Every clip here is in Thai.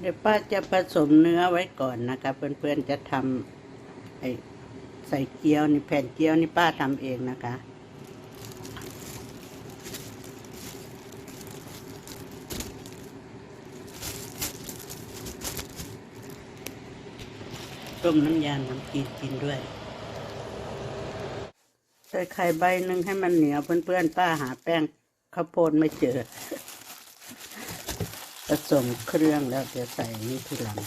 เดี๋ยวป้าจะผสมเนื้อไว้ก่อนนะคะเพื่อนๆจะทำไอใส่เกี๊ยวนี่แผ่นเกี๊ยวนี่ป้าทำเองนะคะต้มน้ำยาขนมจีนกินด้วย ใส่ไข่ใบหนึ่งให้มันเหนียวเพื่อนๆป้าหาแป้งข้าวโพดไม่เจอ ผสมเครื่องแล้วเดี๋ยวใส่นี่ทีหลัง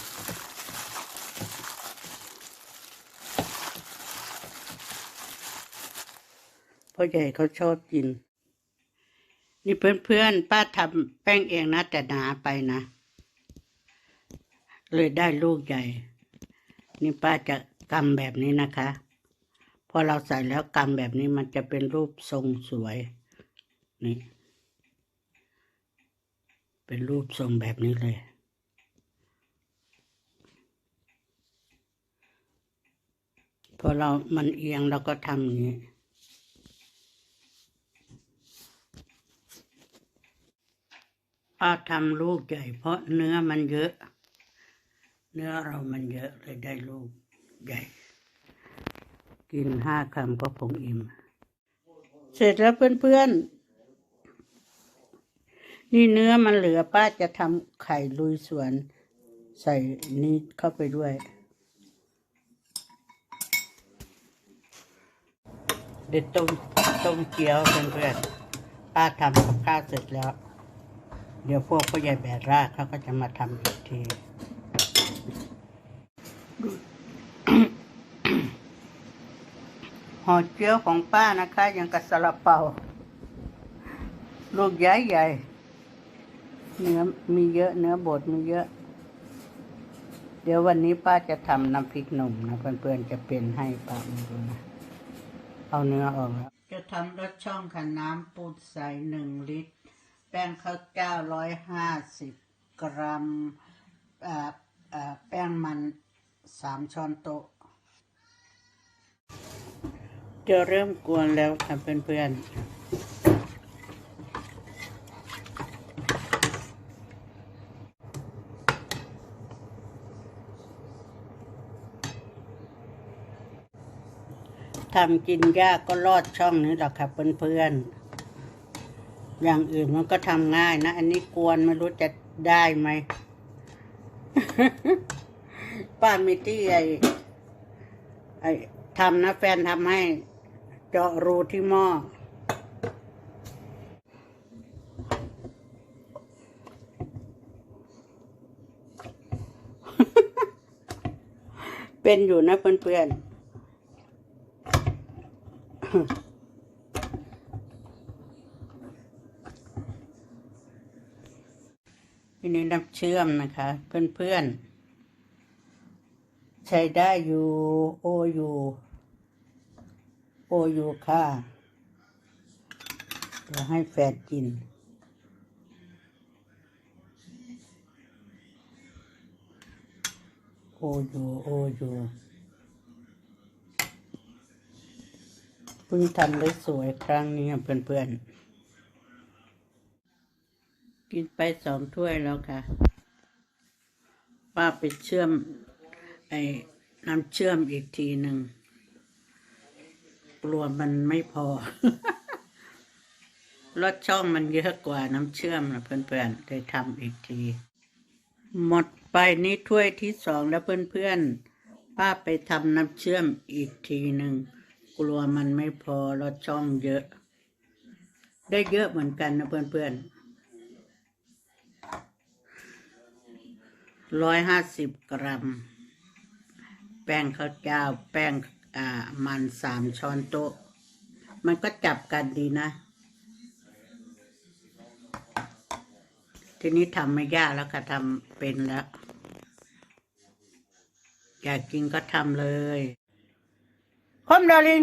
พ่อใหญ่เขาชอบกิน นี่เพื่อนๆ ป้าทำแป้งเองนะ แต่หนาไปนะ เลยได้ลูกใหญ่ นี่ป้าจะกำแบบนี้นะคะ พอเราใส่แล้วกำแบบนี้มันจะเป็นรูปทรงสวย นี่ เป็นรูปทรงแบบนี้เลย พอเรามันเอียงเราก็ทำอย่างนี้ ป้าทำลูกใหญ่เพราะเนื้อมันเยอะ เนื้อเรามันเยอะเลยได้ลูกใหญ่ กินห้าคำก็คงอิ่ม เสร็จแล้วเพื่อนๆ นี่เนื้อมันเหลือป้าจะทำไข่ลุยสวน ใส่นี้เข้าไปด้วย เด็ดต้มต้มเกี๊ยวเพื่อนๆป้าทำกับข้าวเสร็จแล้ว เดี๋ยวพวกพ่อใหญ่แบดรากเขาก็จะมาทำอีกทีห่อเกี๊ยวของป้านะคะยังกับซาลาเปาลูกใหญ่ใหญ่ๆ เนื้อมีเยอะเนื้อบดมีเยอะ เดี๋ยววันนี้ป้าจะทำน้ำพริกหนุ่มนะเพื่อนๆจะเป็นให้ป้าไม่รู้นะเอาเนื้อออกแล้วจะทำรสช่องค่ะน้ำปูนใสหนึ่งลิตร แป้งข้าวเจ้าร้อยห้าสิบกรัมอ่าอ่าแป้งมันสามช้อนโต๊ะจะเริ่มกวนแล้วค่ะเพื่อนๆ ทำกินยากก็ลอดช่องนี้แหละค่ะเพื่อนๆ อย่างอื่นมันก็ทำง่ายนะ อันนี้กวนไม่รู้จะได้ไหม ป้ามิตี้ไอไอทำนะแฟนทำให้ เจาะรูที่หม้อเป็นอยู่นะเพื่อนๆ ทีนี้น้ำเชื่อมนะคะ เพื่อนๆ ใช้ได้อยู่โออยู่โออยู่ค่ะเดี๋ยวให้แฟนกินโออยู่โออยู่ เพิ่งทำได้สวยครั้งนี้เพื่อนๆ กินไปสองถ้วยแล้วค่ะ ป้าไปเชื่อม ไอ้น้ำเชื่อมอีกทีหนึ่งกลัวมันไม่พอรสช่องมันเยอะกว่าน้ำเชื่อมนะเพื่อนๆเลยทำอีกที หมดไปนี้ถ้วยที่สองแล้วเพื่อนๆ ป้าไปทำน้ำเชื่อมอีกทีหนึ่ง กลัวมันไม่พอเรสช่องเยอะ ได้เยอะเหมือนกันนะเพื่อนๆร้อยห้าสิบกรัม แป้งข้าวเจ้า แป้งอ่ามันสามช้อนโต๊ะ มันก็จับกันดีนะ ทีนี้ทำไม่ยากแล้วค่ะทำเป็นแล้ว อยากกินก็ทำเลย คมดาริง